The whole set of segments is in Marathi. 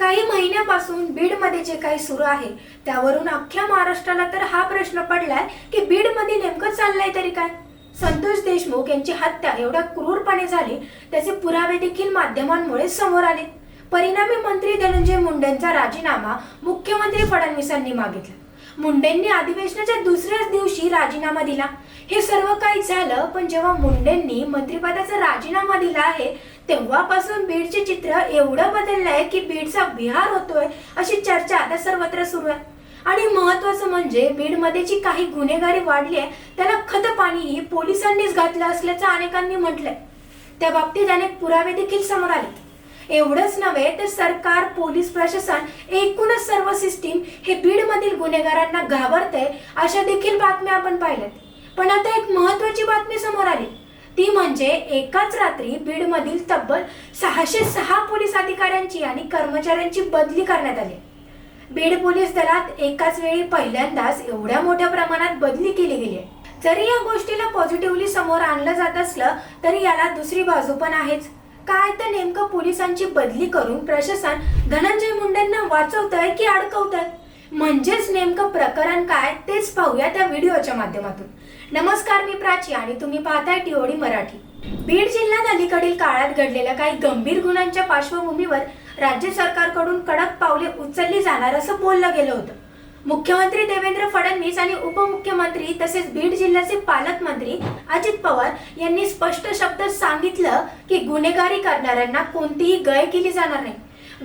काही महिन्यापासून बीडमध्ये जे काही सुरू आहे त्यावरून अख्ख्या महाराष्ट्राला तर हा प्रश्न पडलाय की बीडमध्ये नेमकं चाललंय तरी काय? संतोष देशमुख यांची हत्या एवढ्या क्रूरपणे झाली त्याचे पुरावे देखील माध्यमांमुळे समोर आले. परिणामी मंत्री धनंजय मुंडेंचा राजीनामा मुख्यमंत्री फडणवीसांनी मागितला. मुंडेंनी अधिवेशनाच्या दुसऱ्याच दिवशी राजीनामा दिला. हे सर्व काही झालं पण जेव्हा मुंडेंनी मंत्रिपदाचा राजीनामा दिला आहे तेव्हापासून बीडचे चित्र एवढं बदललंय की बीडचा विहार होतोय अशी चर्चा आता सर्वत्र सुरू आहे. आणि महत्वाचं म्हणजे बीडमध्ये जी काही गुन्हेगारी वाढली आहे त्याला खत पाणीही पोलिसांनीच घातलं असल्याचं अनेकांनी म्हटलंय. त्या बाबतीत अनेक पुरावे देखील समोर आले एवढंच नव्हे तर सरकार पोलीस प्रशासन एकूणच सर्व सिस्टीम हे बीडमधील गुन्हेगारांना घाबरते अशा देखील बातम्या आपण पाहिल्यात. पण आता एक महत्वाची बातमी समोर आली. ती म्हणजे एकाच रात्री बीडमधील तब्बल सहाशे सहा पोलीस अधिकाऱ्यांची आणि कर्मचाऱ्यांची बदली करण्यात आली. बीड पोलीस दलात एकाच वेळी पहिल्यांदाच एवढ्या मोठ्या प्रमाणात बदली केली गेली आहे. जरी या गोष्टीला पॉझिटिव्हली समोर आणलं जात असलं तरी याला दुसरी बाजू पण आहेच. काय तर नेमकं पोलिसांची बदली करून प्रशासन धनंजय मुंडेंना वाचवतंय की अडकवतंय? म्हणजेच नेमकं प्रकरण काय तेच पाहूया त्या व्हिडिओच्या माध्यमातून. नमस्कार मी प्राची आणि तुम्ही पाहताय टीओडी मराठी. बीड जिल्ह्यात अलीकडील काळात घडलेल्या काही गंभीर गुन्ह्यांच्या पार्श्वभूमीवर राज्य सरकारकडून कडक पावले उचलली जाणार असं बोललं गेलं होतं. मुख्यमंत्री देवेंद्र फडणवीस आणि उपमुख्यमंत्री तसेच बीड जिल्ह्याचे पालकमंत्री अजित पवार यांनी स्पष्ट शब्द सांगितलं की गुन्हेगारी करणाऱ्यांना कोणतीही गय केली जाणार नाही.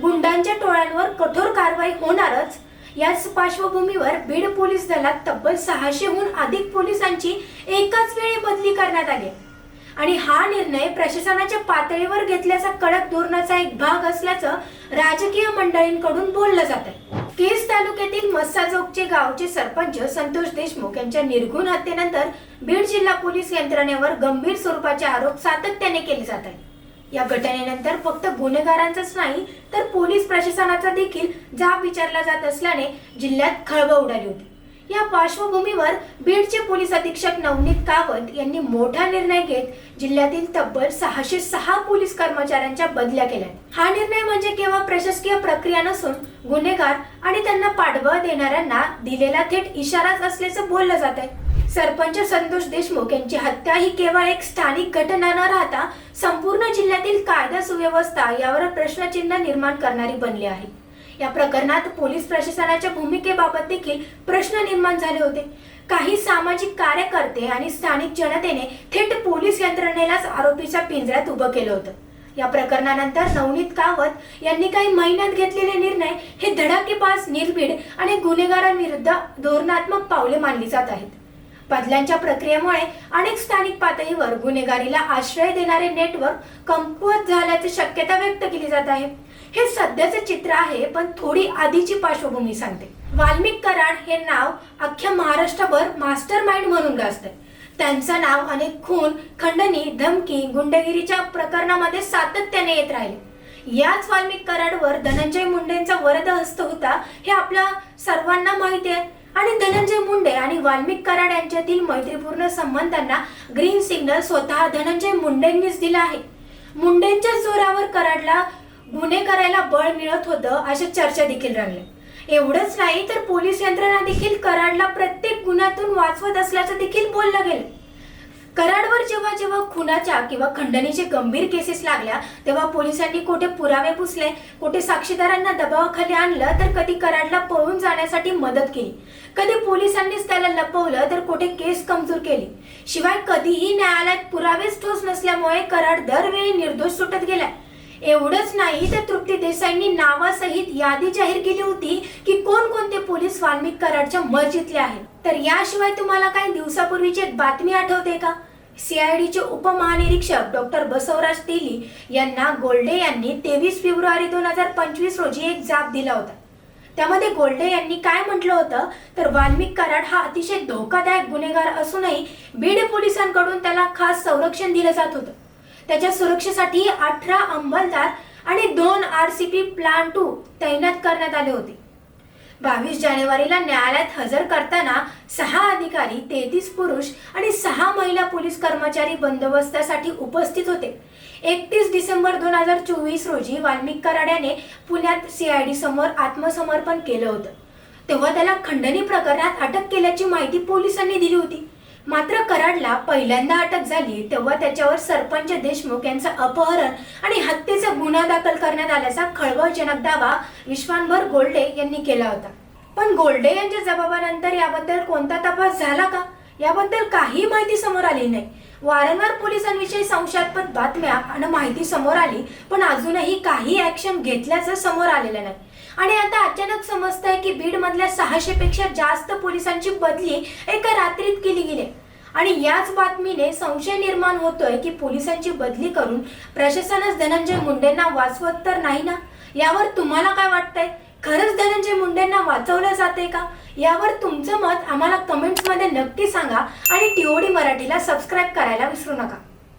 गुंडांच्या टोळ्यांवर कठोर कारवाई होणारच. याच पार्श्वभूमीवर बीड पोलीस दलात तब्बल सहाशेहून अधिक पोलिसांची एकाच वेळी बदली करण्यात आली. आणि हा निर्णय प्रशासनाच्या पातळीवर घेतल्याचा कडक धोरणाचा एक भाग असल्याचं राजकीय मंडळींकडून बोललं जात आहे तालुक्यातील मस्साजोगचे गावचे सरपंच संतोष देशमुख यांच्या निर्घुण हत्येनंतर बीड जिल्हा पोलीस यंत्रणेवर गंभीर स्वरूपाचे आरोप सातत्याने केले जात आहेत. या घटनेनंतर फक्त गुन्हेगारांचाच नाही तर पोलीस प्रशासनाचा देखील जाब विचारला जात असल्याने जिल्ह्यात खळबळ उडाली होती. या पार्श्वभूमीवर बीडचे पोलीस अधीक्षक नवनीत कावत यांनी मोठा निर्णय घेत जिल्ह्यातील तब्बल सहाशे सहा पोलीस कर्मचाऱ्यांच्या बदल्या केल्या. हा निर्णय म्हणजे केवळ प्रशासकीय प्रक्रिया नसून गुन्हेगार आणि त्यांना पाठबळ देणाऱ्यांना दिलेला थेट इशाराच असल्याचं बोललं जात आहे सरपंच संतोष देशमुख यांची हत्या ही केवळ एक स्थानिक घटना न राहता संपूर्ण जिल्ह्यातील कायदा सुव्यवस्था यावर प्रश्नचिन्ह निर्माण करणारी बनली आहे. या प्रकरणात पोलीस प्रशासनाच्या भूमिकेबाबत देखील प्रश्न निर्माण झाले होते. काही सामाजिक कार्यकर्ते आणि स्थानिक जनतेने थेट पोलीस यंत्रणेलाच आरोपीच्या पिंजऱ्यात उभं केलं होतं. या प्रकरणानंतर नवनीत कावत यांनी काही महिन्यात घेतलेले निर्णय हे धडाकेबाज निर्भीड आणि गुन्हेगारांविरुद्ध धोरणात्मक पावले मानली जात आहेत. बदल्यांच्या प्रक्रियेमुळे अनेक स्थानिक पातळीवर गुन्हेगारीला आश्रय देणारे नेटवर्क कमकुवत झाल्याची शक्यता व्यक्त केली जात आहे. हे सध्याचे चित्र आहे पण थोडी आधीची पार्श्वभूमी सांगते. वाल्मिक कराड हे नाव अख्ख्या महाराष्ट्रभर मास्टर माइंड म्हणून गाजतंय. त्यांचं नाव अनेक खून खंडणी धमकी गुंडगिरीच्या प्रकरणामध्ये सातत्याने येत राहिले. याच वाल्मिक कराडवर धनंजय मुंडेंचा वरद हस्त होता हे आपल्या सर्वांना माहिती आहे. आणि धनंजय मुंडे आणि वाल्मिक कराड यांच्यातील मैत्रीपूर्ण संबंधांना ग्रीन सिग्नल स्वतः धनंजय मुंडेंनीच दिला आहे. मुंडेंच्या जोरावर कराडला गुन्हे करायला बळ मिळत होतं अशा चर्चा देखील रंगल्या. एवढंच नाही तर पोलीस यंत्रणा देखील कराडला प्रत्येक गुन्ह्यातून वाचवत असल्याचं देखील बोललं गेलं. कराडवर जेव्हा जेव्हा खुनाच्या किंवा खंडणीचे गंभीर केसेस लागल्या तेव्हा पोलिसांनी कुठे पुरावे पुसले कुठे साक्षीदारांना दबावाखाली आणलं तर कधी कराडला पळून जाण्यासाठी मदत केली. कधी पोलिसांनीच त्याला लपवलं तर कुठे केस कमजोर केली. शिवाय कधीही न्यायालयात पुरावेच ठोस नसल्यामुळे कराड दरवेळी निर्दोष सुटत गेला. एवढंच नाही तर तृप्ती देसाईंनी नावासहित यादी जाहीर केली होती की कोणकोणते पोलीस वाल्मिक कराडच्या मर्जीतले आहेत. तर याशिवाय तुम्हाला काही दिवसापूर्वीची एक बातमी आठवते का? सीआयडीचे उपमहानिरीक्षक डॉक्टर बसवराज तेली यांना गोल्डे यांनी तेवीस फेब्रुवारी दोन हजार पंचवीस रोजी एक जाब दिला होता. त्यामध्ये गोल्डे यांनी काय म्हटलं होतं? तर वाल्मिक कराड हा अतिशय धोकादायक गुन्हेगार असूनही बीड पोलिसांकडून त्याला खास संरक्षण दिलं जात होतं. त्याच्या सुरक्षेसाठी अठरा अंमलदार आणि दोन R C P platoon तैनात करण्यात आले होते. बावीस जानेवारीला न्यायालयात हजर करताना सहा अधिकारी तेहतीस पुरुष आणि सहा महिला पोलीस कर्मचारी बंदोबस्तासाठी उपस्थित होते. एकतीस डिसेंबर दोन हजार चोवीस रोजी वाल्मिक कराड्याने पुण्यात सीआयडी समोर आत्मसमर्पण केलं होतं. तेव्हा त्याला खंडणी प्रकरणात अटक केल्याची माहिती पोलिसांनी दिली होती. मात्र कराडला पहिल्यांदा अटक झाली तेव्हा त्याच्यावर सरपंच देशमुख यांचं अपहरण आणि हत्येचा गुन्हा दाखल करण्यात आल्याचा खळबळजनक दावा विश्वांभर गोल्डे यांनी केला होता. पण गोल्डे यांच्या जबाबानंतर याबद्दल कोणता तपास झाला का? याबद्दल काही माहिती समोर आली नाही. वारंवार पोलिसांविषयी संशयास्पद बातम्या आणि माहिती समोर आली पण अजूनही काही ऍक्शन घेतल्याचं समोर आलेलं नाही. आणि आता अचानक समजतंय की बीड मधल्या सहाशे पेक्षा जास्त पोलिसांची बदली एका रात्रीत केली गेली. आणि याच बातमीने संशय निर्माण होतोय की पोलिसांची बदली करून प्रशासनच धनंजय मुंडेंना वाचवत तर नाही ना? यावर तुम्हाला काय वाटतंय? खरंच धनंजय मुंडेंना वाचवलं जाते का? यावर तुमचं मत आम्हाला कमेंट्समध्ये नक्की सांगा आणि टीओडी मराठीला सबस्क्राईब करायला विसरू नका.